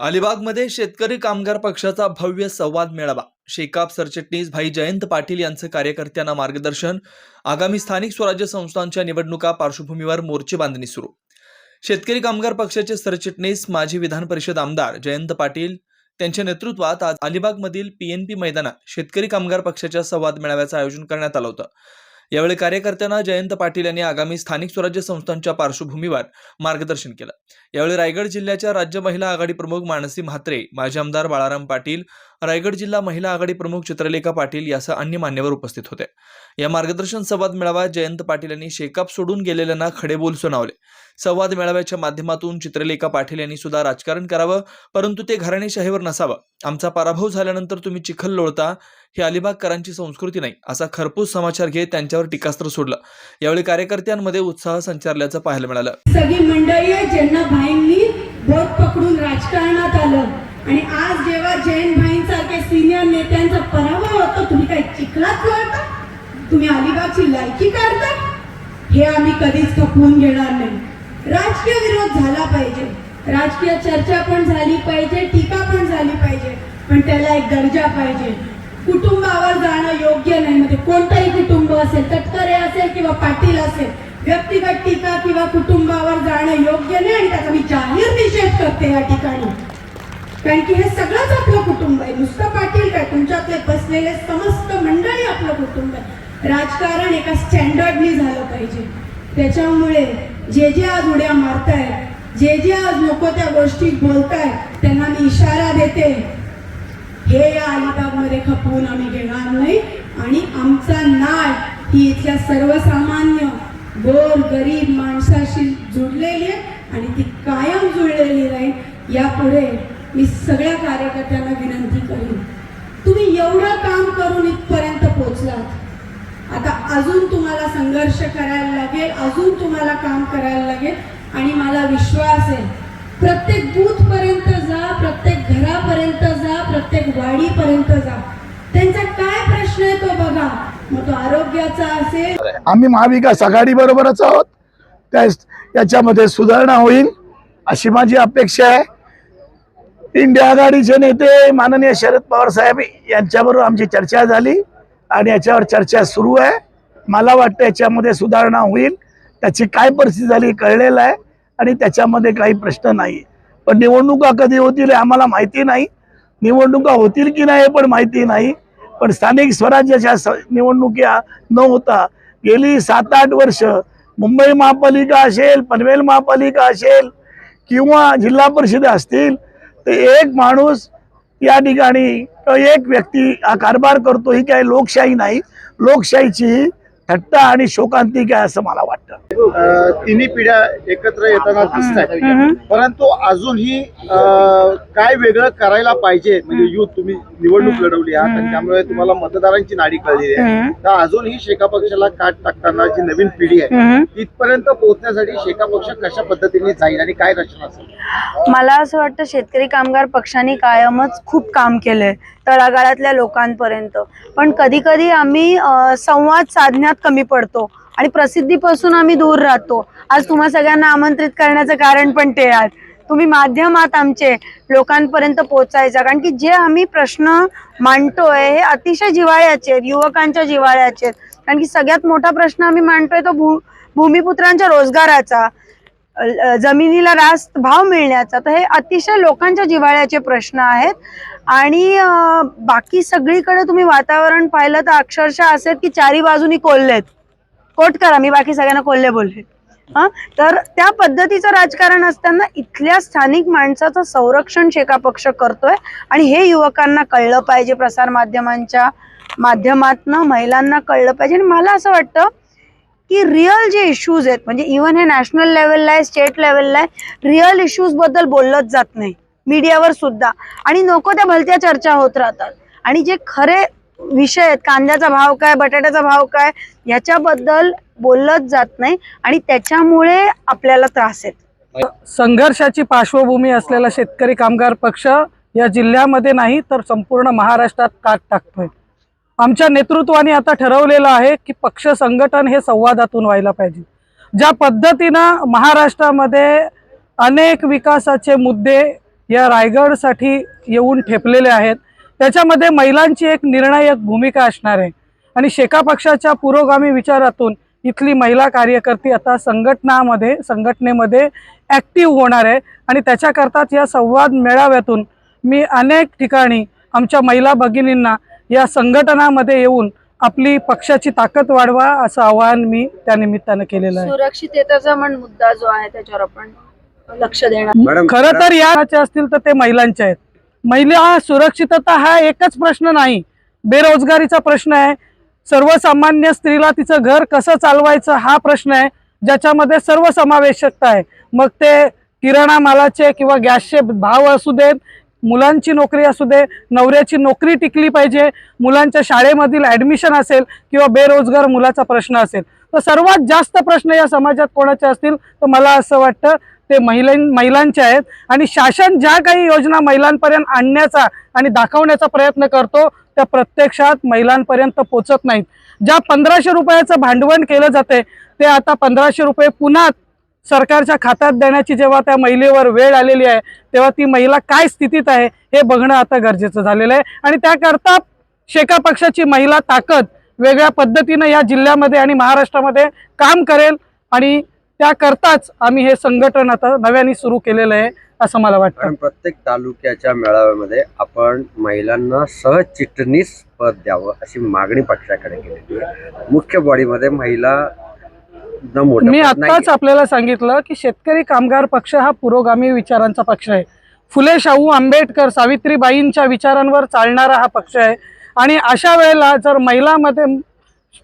अलिबागमध्ये शेतकरी कामगार पक्षाचा भव्य संवाद मेळावा. शेकाप सरचिटणीस भाई जयंत पाटील यांचं कार्यकर्त्यांना मार्गदर्शन. आगामी स्थानिक स्वराज्य संस्थांच्या निवडणुका पार्श्वभूमीवर मोर्चे बांधणी सुरू. शेतकरी कामगार पक्षाचे सरचिटणीस माजी विधान परिषद आमदार जयंत पाटील त्यांच्या नेतृत्वात आज अलिबागमधील पीएनपी मैदानात शेतकरी कामगार पक्षाच्या संवाद मेळाव्याचं आयोजन करण्यात आलं होतं. यावेळी कार्यकर्त्यांना जयंत पाटील यांनी आगामी स्थानिक स्वराज्य संस्थांच्या पार्श्वभूमीवर मार्गदर्शन केलं. यावेळी रायगड जिल्ह्याच्या राज्य महिला आघाडी प्रमुख मानसी म्हात्रे माजी आमदार बाळाराम पाटील रायगड जिल्हा महिला आघाडी प्रमुख चित्रलेखा पाटील यासह अन्य मान्यवर उपस्थित होते. या मार्गदर्शन संवाद मेळाव्यात जयंत पाटील यांनी शेकाप सोडून गेलेल्यांना खडेबोल सुनावले. संवाद मेळाव्याच्या माध्यमातून चित्रलेखा पाटील यांनी सुद्धा राजकारण करावं परंतु ते घराणेशाहीवर नसावं. आमचा पराभव झाल्यानंतर तुम्ही चिखल लोळता ही अलिबागकरांची संस्कृती नाही असा खरपूस समाचार घेत त्यांच्यावर टीकास्त्र सोडलं. यावेळी कार्यकर्त्यांमध्ये उत्साह संचारल्याचं पाहायला मिळालं. सगळी मंडळी आहे ज्यांना भाईंनी बोट पकडून राजकारणात आलं. आणि आज जेव्हा जैन भाईंसारखे सिनियर नेत्यांचा पराभव होतो तुम्ही काय चिखलात करता तुम्ही अलिबागची लायकी काढता? हे आम्ही कधीच खपवून घेणार नाही. राजकीय विरोध झाला पाहिजे. राजकीय चर्चा पण झाली पाहिजे टीका पण झाली पाहिजे पण त्याला एक दर्जा पाहिजे. कुटुंबावर जाणं योग्य नाही. म्हणजे कोणतंही कुटुंब असेल तटकरे असेल किंवा पाटील असेल व्यक्तिगत टीका किंवा कुटुंब करणं योग्य नाही आणि त्याचा मी जाहीर निषेध करते या ठिकाणी. कारण की हे सगळंच आपलं कुटुंब आहे. नुसतं पाटील काय? तुमच्यातले बसलेले समस्त मंडळी आपलं कुटुंब आहे. राजकारण एका स्टँडर्डनी झालं पाहिजे. त्याच्यामुळे जे जे आज उड्या मारतायत जे जे आज नको त्या गोष्टी बोलतायत त्यांना मी इशारा देते. हे या अलिबागमध्ये खपवून आम्ही घेणार नाही. आणि आमचा नाळ ही इथल्या सर्वसामान्य गोर गरीब माणसं माणसाशी जुळलेली आहे आणि ती कायम जुळलेली राहील. यापुढे मी सगळ्या कार्यकर्त्यांना विनंती करीन. तुम्ही एवढं काम करून इथपर्यंत पोचलात आता अजून तुम्हाला संघर्ष करायला लागेल अजून तुम्हाला काम करायला लागेल आणि मला विश्वास आहे प्रत्येक बूथपर्यंत जा प्रत्येक घरापर्यंत जा प्रत्येक वाडीपर्यंत जा. त्यांचा काय प्रश्न आहे तो बघा. मग तो आरोग्याचा असेल. आम्ही महाविकास आघाडी बरोबरच आहोत. त्या याच्यामध्ये सुधारणा होईल अशी माझी अपेक्षा आहे. इंडिया आघाडीचे नेते माननीय शरद पवार साहेब यांच्याबरोबर आमची चर्चा झाली आणि याच्यावर चर्चा सुरू आहे. मला वाटतं याच्यामध्ये सुधारणा होईल. त्याची काय परिस्थिती झाली कळलेलं आहे आणि त्याच्यामध्ये काही प्रश्न नाही. पण निवडणुका कधी होतील आम्हाला माहिती नाही. निवडणुका होतील की नाही पण माहिती नाही. पण स्थानिक स्वराज्याच्या निवडणुकी निवडणुका न होता गेली सात आठ वर्ष मुंबई महापालिका असेल पनवेल महापालिका असेल किंवा जिल्हा परिषद असतील तर एक माणूस या ठिकाणी एक व्यक्ती हा कारभार करतो ही काही लोकशाही नाही. लोकशाहीची थट्टा आणि शोकांतिक आहे असं मला वाटतं. तिन्ही पिढ्या एकत्र येताना दिसत आहेत परंतु अजूनही काय वेगळं करायला पाहिजे? म्हणजे युथ तुम्ही निवडणूक लढवली आहात आणि त्यामुळे तुम्हाला मतदारांची नाडी कळलेली आहे. तर अजूनही शेका पक्षाला काट टाकताना जी नवीन पिढी आहे तिथपर्यंत पोहोचण्यासाठी शेका पक्ष कशा पद्धतीने जाईल आणि काय रचना असेल? मला असं वाटतं शेतकरी कामगार पक्षाने कायमच खूप काम केलंय. तळागाळातल्या लोकांपर्यंत. पण कधी कधी आम्ही संवाद साधण्यात कमी पडतो आणि प्रसिद्धीपासून आम्ही दूर राहतो. आज तुम्हा सगळ्यांना आमंत्रित करण्याचं कारण पण ते आज तुम्ही माध्यम आहात आमचे लोकांपर्यंत पोहोचायचा. कारण की जे आम्ही प्रश्न मांडतोय हे अतिशय जिव्हाळ्याचे आहेत युवकांच्या जिव्हाळ्याचे आहेत. कारण की सगळ्यात मोठा प्रश्न आम्ही मांडतोय तो भू भूमिपुत्रांच्या रोजगाराचा. जमिनीला रास्त भाव मिळण्याचा. तर हे अतिशय लोकांच्या जिव्हाळ्याचे प्रश्न आहेत. आणि बाकी सगळीकडे तुम्ही वातावरण पाहिलं तर अक्षरशः असे आहेत की चारी बाजूनी कोल्हेत. कोट करा मी बाकी सगळ्यांना कोल्हे बोलले. हा? तर त्या पद्धतीचं राजकारण असताना इथल्या स्थानिक माणसाचं संरक्षण शेका पक्ष करतोय आणि हे युवकांना कळलं पाहिजे प्रसार माध्यमांच्या माध्यमातनं महिलांना कळलं पाहिजे. आणि मला असं वाटतं की रिअल जे इश्यूज आहेत म्हणजे इव्हन हे नॅशनल लेवलला आहे स्टेट लेवलला आहे रिअल इश्यूजबद्दल बोललंच जात नाही. मीडियावर सुद्धा. आणि नको त्या भलत्या चर्चा होत राहतात. आणि जे खरे विषय आहेत कांद्याचा भाव काय बटाट्याचा भाव काय ह्याच्याबद्दल बोललंच जात नाही आणि त्याच्यामुळे आपल्याला त्रास आहेत संघर्षाची पार्श्वभूमी असलेला शेतकरी कामगार पक्ष या जिल्ह्यामध्ये नाही तर संपूर्ण महाराष्ट्रात काट टाकतोय. आमच्या नेतृत्वाने आता ठरवलेलं आहे की पक्ष संघटन हे संवादातून व्हायला पाहिजे. ज्या पद्धतीनं महाराष्ट्रामध्ये अनेक विकासाचे मुद्दे या रायगडसाठी येऊन ठेपलेले आहेत. त्याच्यामध्ये महिलांची एक निर्णायक भूमिका असणार आहे. आणि शेका पक्षाच्या पुरोगामी विचारातून इथली महिला कार्यकर्ती आता संघटनामध्ये संघटनेमध्ये ॲक्टिव्ह होणार आहे. आणि त्याच्याकरताच या संवाद मेळाव्यातून मी अनेक ठिकाणी आमच्या महिला भगिनींना या संघटनामध्ये येऊन आपली पक्षाची ताकद वाढवा असं आवाहन मी त्यानिमित्तानं केलेलं आहे. सुरक्षिततेचा पण मुद्दा जो आहे त्याच्यावर आपण लक्ष देणार. खरं तर याचे असतील तर ते महिलांचे आहेत. महिला सुरक्षितता हा एकच प्रश्न नाही. बेरोजगारीचा प्रश्न आहे. सर्वसामान्य स्त्रीला तिचं घर कसं चालवायचं हा प्रश्न आहे. ज्याच्यामध्ये सर्व समावेशकता आहे. मग ते किराणा मालाचे किंवा गॅसचे भाव असू देत मुलांची नोकरी असू दे नवऱ्याची नोकरी टिकली पाहिजे मुलांच्या शाळेमधील ॲडमिशन असेल किंवा बेरोजगार मुलाचा प्रश्न असेल. तर सर्वात जास्त प्रश्न या समाजात कोणाचे असतील? तर मला असं वाटतं ते महिलां महिलांचे आहेत. आणि शासन ज्या काही योजना महिलांपर्यंत आणण्याचा आणि दाखवण्याचा प्रयत्न करतो त्या प्रत्यक्षात महिलांपर्यंत पोचत नाहीत. ज्या पंधराशे रुपयाचं भांडवल केलं जाते ते आता पंधराशे रुपये पुन्हा सरकारच्या खात्यात देण्याची जेव्हा त्या महिलेवर वेळ आलेली आहे तेव्हा ती महिला काय स्थितीत आहे हे बघणं आता गरजेचं झालेलं आहे. आणि त्याकरता शेका पक्षाची महिला ताकद वेगळ्या पद्धतीनं या जिल्ह्यामध्ये आणि महाराष्ट्रामध्ये काम करेल आणि त्याकरताच आम्ही हे संघटन आता नव्याने सुरू केलेलं आहे असं मला वाटतं. प्रत्येक तालुक्याच्या मेळाव्यामध्ये आपण महिलांना सहज चिटणीस पद द्यावं अशी मागणी पक्षाकडे केलेली आहे. मुख्य बॉडीमध्ये महिला मी. आत्ताच आपल्याला सांगितलं की शेतकरी कामगार पक्ष हा पुरोगामी विचारांचा पक्ष आहे. फुले शाहू आंबेडकर सावित्रीबाईंच्या विचारांवर चालणारा हा पक्ष आहे. आणि अशा वेळेला जर महिलामध्ये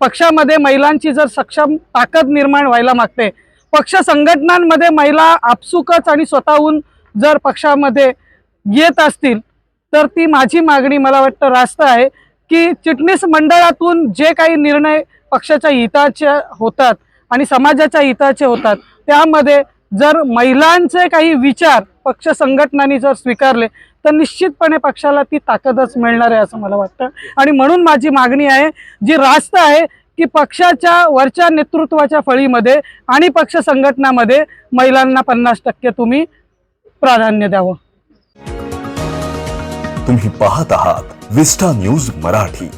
पक्षामध्ये महिलांची जर सक्षम ताकद निर्माण व्हायला मागते पक्ष संघटनांमध्ये महिला आपसुकच आणि स्वतःहून जर पक्षामध्ये येत असतील तर ती माझी मागणी मला वाटतं रास्त आहे की चिटणीस मंडळातून जे काही निर्णय पक्षाच्या हिताचे होतात आणि समाजाच्या हिताचे होतात त्यामध्ये जर महिलांचे काही विचार पक्ष संघटनांनी जर स्वीकारले तर निश्चितपणे पक्षाला ती ताकदच मिळणार आहे असं मला वाटतं. आणि म्हणून माझी मागणी आहे जी रास्त आहे की पक्षाच्या वरच्या नेतृत्वाच्या फळीमध्ये आणि पक्ष संघटनामध्ये महिलांना पन्नास टक्के तुम्ही प्राधान्य द्यावं. तुम्ही पाहत आहात विस्टा न्यूज मराठी.